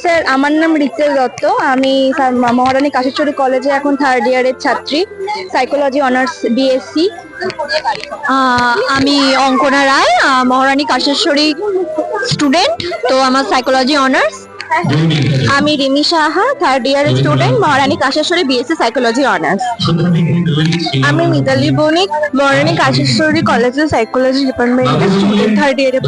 Sir আমার নাম Rietschel Dutta. আমি স্যার মহারানী কাশেশ্বরী কলেজে এখন থার্ড ইয়ারের ছাত্রী সাইকোলজি অনার্স বিএসসি আমি অঙ্কনা রায় মহারানী কাশেশ্বরী স্টুডেন্ট তো আমার সাইকোলজি অনার্স আমি রিমি সাহা থার্ড ইয়ারের student Maharani Kasheswari BSc psychology honours আমি মিতালি বণিক মহারানী কাশেশ্বরী কলেজের সাইকোলজি ডিপার্টমেন্টের স্টুডেন্ট থার্ড ইয়ারে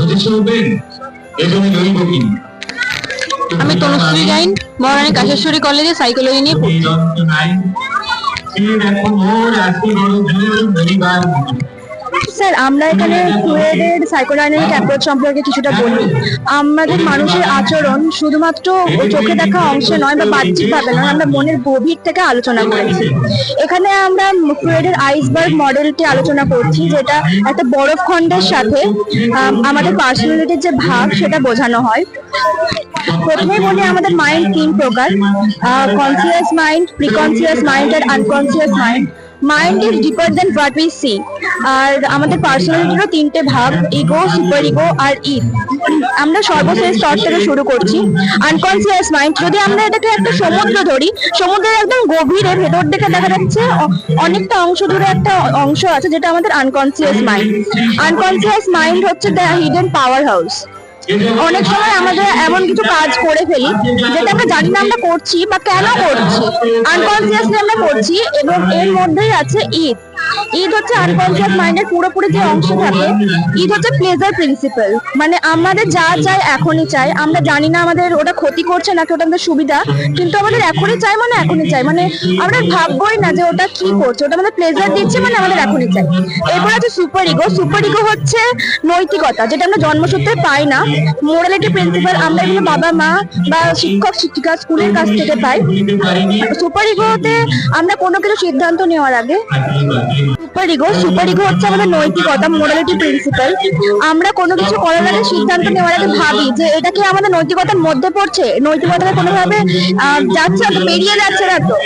আমি তনুশ্রী জাইন মহারানী কাশেশ্বরী কলেজে সাইকোলজি নিয়ে পড়ছি। স্যার, আমরা এখানে ফ্লুয়েডের সাইকোডাইনামিক অ্যাপ্রোচ সম্পর্কে কিছুটা বলি। আমাদের মানুষের আচরণ শুধুমাত্র চোখে দেখা অংশে নয় বা বাহ্যিক ভাবে নয়, আমরা মনের গভীর থেকে আলোচনা করেছি। এখানে আমরা ফ্লুয়েডের আইসবার্গ মডেলটি আলোচনা করছি, যেটা একটা বরফ খণ্ডের সাথে আমাদের পার্সোনালিটির যে ভাগ সেটা বোঝানো হয়। প্রথমেই বলি আমাদের মাইন্ড তিন প্রকার conscious mind preconscious mind R unconscious mind mind is deeper then what we see আর আমাদের পার্সোনালিটিরও তিনটে ভাগ ইগো সুপার ইগো আর ইদ আমরা সর্বশেষ স্তর থেকে শুরু করছি। আনকনসিয়াস মাইন্ড যদি আমরা এটাকে একটা সমুদ্র ধরি, সমুদ্রের একদম গভীরে, ভেতর দিকে দেখা যাচ্ছে অনেকটা অংশ জুড়ে একটা অংশ আছে যেটা আমাদের আনকনসিয়াস মাইন্ড আনকনসিয়াস মাইন্ড হচ্ছে দ্য হিডেন পাওয়ার হাউস অনেক সময় আমাদের এমন কিছু কাজ করে ফেলি, যেটা আমরা জানি না আমরা করছি বা কেন করছি। আনকনসিয়াসলি আমরা করছি এবং এর মধ্যেই আছে ঈদ। ঈদ হচ্ছে আনকনসিয়াস মাইন্ডের পুরোপুরি যে অংশ থাকে। ঈদ হচ্ছে প্লেজার প্রিন্সিপাল মানে আমাদের যা চাই এখনই চাই। আমরা জানি না আমাদের ওটা ক্ষতি করছে নাকি ওটা আমাদের সুবিধা, কিন্তু আমাদের এখনই চাই মানে এখনই চাই। মানে আমরা ভাববোই না যে ওটা কি করছে, ওটা আমাদের প্লেজার দিচ্ছে মানে আমাদের এখনই চাই। এরপর আছে সুপার ইগো সুপার ইগো হচ্ছে নৈতিকতা, যেটা আমরা জন্মসূত্রে পাই না। মোরালিটি প্রিন্সিপাল আমরা এগুলো বাবা, মা বা শিক্ষক, শিক্ষিকা স্কুলের কাছ থেকে পাই। সুপার ইগোতে আমরা কোনো কিছু সিদ্ধান্ত নেওয়ার আগে হচ্ছে আমাদের নৈতিকতা প্রিন্সিপাল আমরা কোনো কিছু সিদ্ধান্ত ভাবি যে এটা কি আমাদের নৈতিকতার মধ্যে পড়ছে? কোনোভাবে যাচ্ছে না পেরিয়ে যাচ্ছে না তো।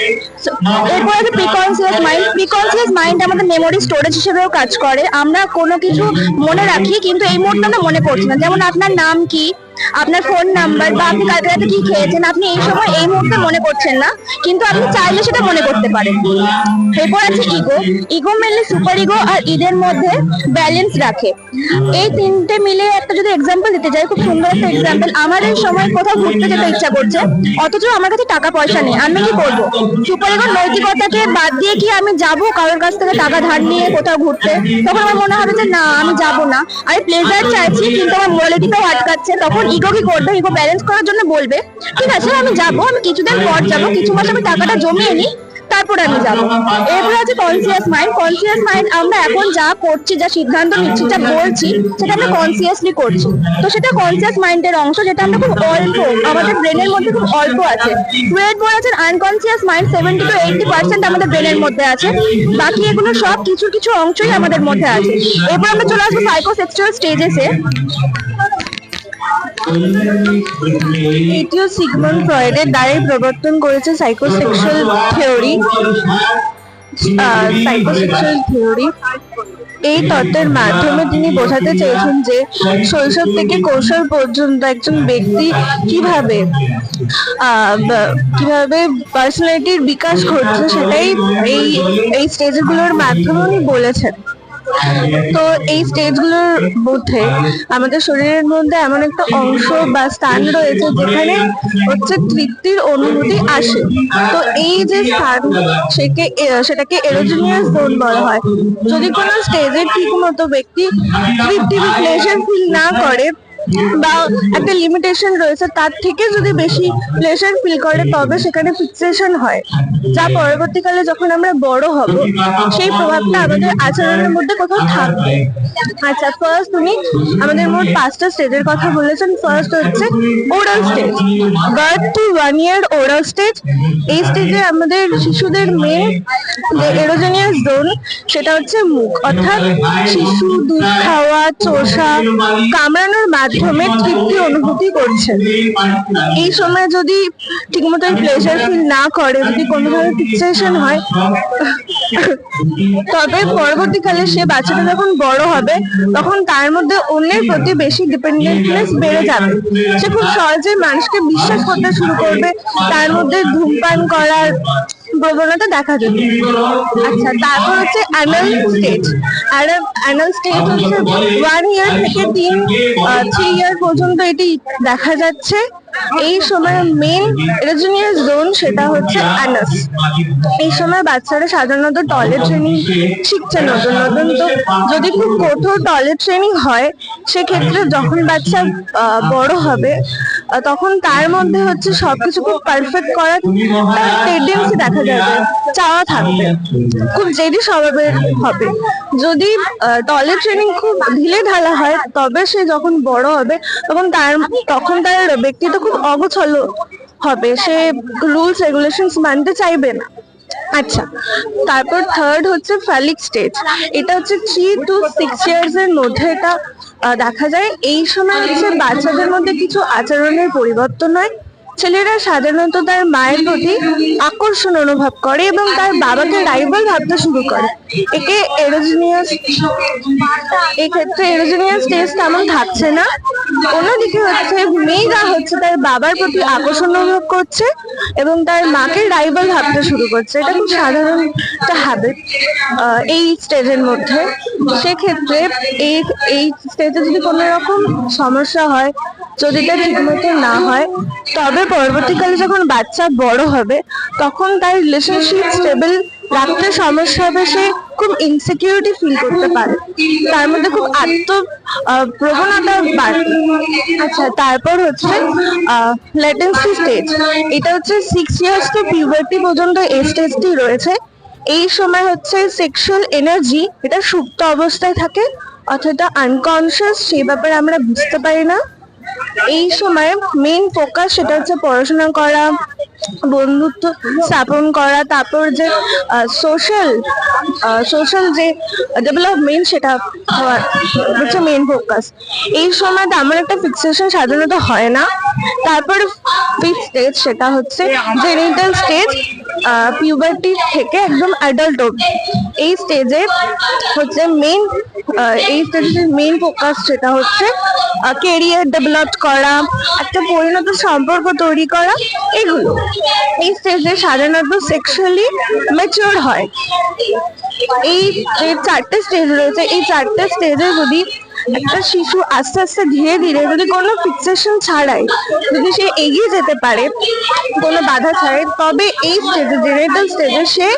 প্রিকনসিয়াস মাইন্ড প্রিকনসিয়াস মাইন্ড আমাদের মেমোরি স্টোরেজ হিসেবেও কাজ করে। আমরা কোনো কিছু মনে রাখি, কিন্তু এই মুহূর্তে আমরা মনে করছি না। যেমন আপনার নাম কি? আপনার ফোন নাম্বার বা আপনি কালকে রাতে কি খেয়েছেন, আপনি এই সময় এই মুহূর্তে মনে করছেন না, কিন্তু আপনি চাইলে সেটা মনে করতে পারেন। এরপর আছে ego ego mainly super ego আর ঈদের মধ্যে ব্যালেন্স রাখে। এই তিনটে মিলে একটা যদি এক্সাম্পল দিতে যাই, খুব সুন্দর একটা এক্সাম্পল আমার এই সময় কোথাও ঘুরতে যেতে ইচ্ছা করছে, অথচ আমার কাছে টাকা পয়সা নেই। আমি কি করব? সুপার ইগোর নৈতিকতাকে বাদ দিয়ে কি আমি যাব কারোর কাছ থেকে টাকা ধার নিয়ে কোথাও ঘুরতে? তখন আমার মনে হবে যে না, আমি যাব না। আমি প্লেজার চাইছি, কিন্তু আমার মোরালিটিটাও আটকাচ্ছে। তখন ইগো কি করবে? ইগো ব্যালেন্স করার জন্য বলবে। ঠিক আছে, আমি যাব, আমি কিছুদিন পর যাব, কিছু মাস আমি টাকাটা জমিয়ে নিই, তারপরে আমি যাব। এরপরে আছে কনসিয়াস মাইন্ড কনসিয়াস মাইন্ড আমরা এখন যা করছি, যা সিদ্ধান্ত নিচ্ছি, যা বলছি, সেটা আমরা কনসিয়াসলি করছি। তো সেটা কনসিয়াস মাইন্ডের অংশ, যেটা আমরা খুব অল্প, আমাদের ব্রেনের মধ্যে খুব অল্প আছে। টুয়েলভ বলেছেন unconscious mind seventy to eighty percent আমাদের ব্রেনের মধ্যে আছে। বাকি এগুলো সব কিছু কিছু অংশই আমাদের মধ্যে আছে। এরপর আমরা চলে আসব সাইকোসেক্সুয়াল স্টেজেসে এটিও সিগমন্ড ফ্রয়েডের দ্বারাই প্রবর্তন করেছে সাইকোসেক্সুয়াল থিওরি সাইকোসেক্সুয়াল থিওরি এই তত্ত্বের মাধ্যমে তিনি বোঝাতে চেয়েছেন যে শৈশব থেকে কৌশল পর্যন্ত একজন ব্যক্তি কীভাবে কীভাবে পার্সোনালিটির বিকাশ ঘটছে সেটাই এই এই স্টেজগুলোর মাধ্যমে উনি বলেছেন। তো এই স্টেজগুলোর মধ্যে আমাদের শরীরের মধ্যে এমন একটা অংশ বা স্থান রয়েছে যেখানে হচ্ছে তৃপ্তির অনুভূতি আসে। তো এই যে স্থান সেকে সেটাকে এরোজিনিয়াস জোন বলা হয়। যদি কোনো স্টেজে ঠিক মতো ব্যক্তি তৃপ্তি বা প্লেজার ফিল না করে বা একটা লিমিটেশন রয়েছে, তার থেকে যদি বেশি প্লেজার ফিল করে, তবে সেখানে ফিক্সেশন হয়। যা পরবর্তীকালে যখন আমরা বড় হব, সেই প্রভাবটা আমাদের আচরণের মধ্যে কোথাও থাকবে। আচ্ছা ফার্স্ট তুমি আমাদের মোট পাঁচটা স্টেজের কথা বলেছেন। ফার্স্ট হচ্ছে oral stage birth to one year oral stage এই স্টেজে আমাদের শিশুদের মেন যে এরোজেনিয়াস জোন সেটা হচ্ছে মুখ। অর্থাৎ শিশু, দুধ চোষা কামড়ানোর মাধ্যমে তৃপ্তি অনুভূতি করছে এই সময় যদি ঠিকমতো প্লেজার ফিল না করে, যদি কোনো ধরনের ফিক্সেশন হয়, তবে পরবর্তীকালে সে বাচ্চাটা যখন বড় হবে, তখন তার মধ্যে অন্যের প্রতি বেশি ডিপেন্ডেন্টনেস বেড়ে যাবে। সে খুব সহজে মানুষকে বিশ্বাস করতে শুরু করবে, তার মধ্যে ধূমপান করার প্রবণতা দেখা যাবে। আচ্ছা তারপর হচ্ছে অ্যানাল স্টেজ অ্যানাল স্টেজ হচ্ছে ওয়ান ইয়ার থেকে তিন থ্রি ইয়ার পর্যন্ত এটি দেখা যাচ্ছে। এই সময় মেন এরোজিনিয়াস জোন সেটা হচ্ছে অ্যানাস এই সময় বাচ্চারা সাধারণত টয়লেট ট্রেনিং শিখছে, নতুন নতুন। তো যদি খুব কঠোর টয়লেট ট্রেনিং হয়, সেক্ষেত্রে যখন বাচ্চা বড় হবে তখন তার মধ্যে হচ্ছে সবকিছু খুব পারফেক্ট করার টেন্ডেন্সি দেখা যাবে চাওয়া থাকবে। খুব জেদি স্বভাবের হবে। যদি টয়লেট ট্রেনিং খুব ঢিলে ঢালা হয়, তবে সে যখন বড় হবে, তখন তার তখন তার ব্যক্তিত্ব খুব অগোছলো হবে। সে রুলস রেগুলেশনস মানতে চাইবে না। আচ্ছা তারপর থার্ড হচ্ছে ফ্যালিক স্টেজ এটা হচ্ছে থ্রি টু সিক্স ইয়ার্স এর মধ্যে এটা দেখা যায় এই সময় হচ্ছে বাচ্চাদের মধ্যে কিছু আচরণের পরিবর্তন হয়। ছেলেরা সাধারণত তার মায়ের প্রতি আকর্ষণ অনুভব করে এবং তার বাবাকে রাইভাল ভাবতে শুরু করে। একে এরোজিনিয়াস এক্ষেত্রে ক্ষেত্রে এরোজিনিয়াস টেস্ট তেমন থাকছে না। অন্যদিকে হচ্ছে মেয়েরা হচ্ছে তার বাবার প্রতি আকর্ষণ অনুভব করছে এবং তার মাকে রাইভাল ভাবতে শুরু করছে। এটা খুব সাধারণ একটা হ্যাবিট এই স্টেজের মধ্যে। সেক্ষেত্রে এই এই স্টেজে যদি কোনো রকম সমস্যা হয়, যদি তা ঠিকমতো না হয়, তবে পরবর্তীকালে যখন বাচ্চা বড় হবে, তখন তার রিলেশনশিপ স্টেবল রাখতে সমস্যা হবে সে খুব ইনসিকিউরিটি ফিল করতে পারে। তার মধ্যে খুব আত্ম প্রবণতা বাড়বে আচ্ছা তারপর হচ্ছে লেটেন্সি স্টেজ এটা হচ্ছে সিক্স ইয়ার্স টু পিউবার্টি পর্যন্ত এই স্টেজটি রয়েছে। এই সময় হচ্ছে সেক্সুয়াল এনার্জি এটা সুপ্ত অবস্থায় থাকে অর্থাৎ আনকনসিয়াস সেই ব্যাপারে আমরা বুঝতে পারি না। এই সময় মেন ফোকাস সেটা হচ্ছে পড়াশোনা করা, বন্ধুত্ব স্থাপন করা, তারপর যে সোশ্যাল সোশ্যাল যে ডেভেলপমেন্ট সেটা হচ্ছে মেইন ফোকাস এই সময় তেমন একটা ফিক্সেশন সাধারণত হয় না। তারপরে ফিফথ স্টেজ সেটা হচ্ছে জেনিটাল স্টেজ পিউবার্টি থেকে একদম অ্যাডাল্ট অবধি। এই স্টেজে হচ্ছে মেইন এই স্টেজের মেইন ফোকাস সেটা হচ্ছে কেরিয়ার ডেভেলপ করা, একটা পরিণত সম্পর্ক তৈরি করা, এগুলো। এই স্টেজে সাধারণত সেক্সুয়ালি ম্যাচিওর হয়। এই যে চারটে স্টেজ রয়েছে, এই চারটে স্টেজে যদি একটা শিশু আস্তে আস্তে ধীরে ধীরে যদি কোনো ফিক্সেশন ছাড়াই, যদি সে এগিয়ে যেতে পারে, কোনো বাধা ছাড়াই, তবে এই স্টেজে জেনারেটাল স্টেজে সে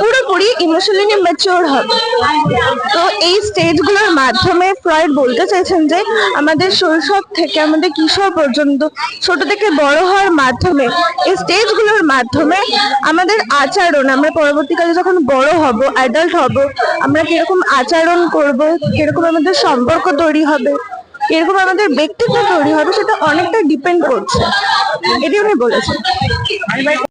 পুরোপুরি ইমোশনালি ম্যাচিওর হবে। তো এই স্টেজগুলোর মাধ্যমে ফ্রয়েড বলতে চাইছেন যে, আমাদের শৈশব থেকে, আমাদের কিশোর পর্যন্ত, ছোট থেকে বড় হওয়ার মাধ্যমে, এই স্টেজগুলোর মাধ্যমে আমাদের আচরণ, আমরা পরবর্তীকালে যখন বড় হব অ্যাডাল্ট হব, আমরা কীরকম আচরণ করব, কীরকম আমাদের সম্পর্ক তৈরি হবে। এরকম আমাদের ব্যক্তিত্ব তৈরি হবে সেটা অনেকটা ডিপেন্ড করছে। এটি উনি বলেছেন।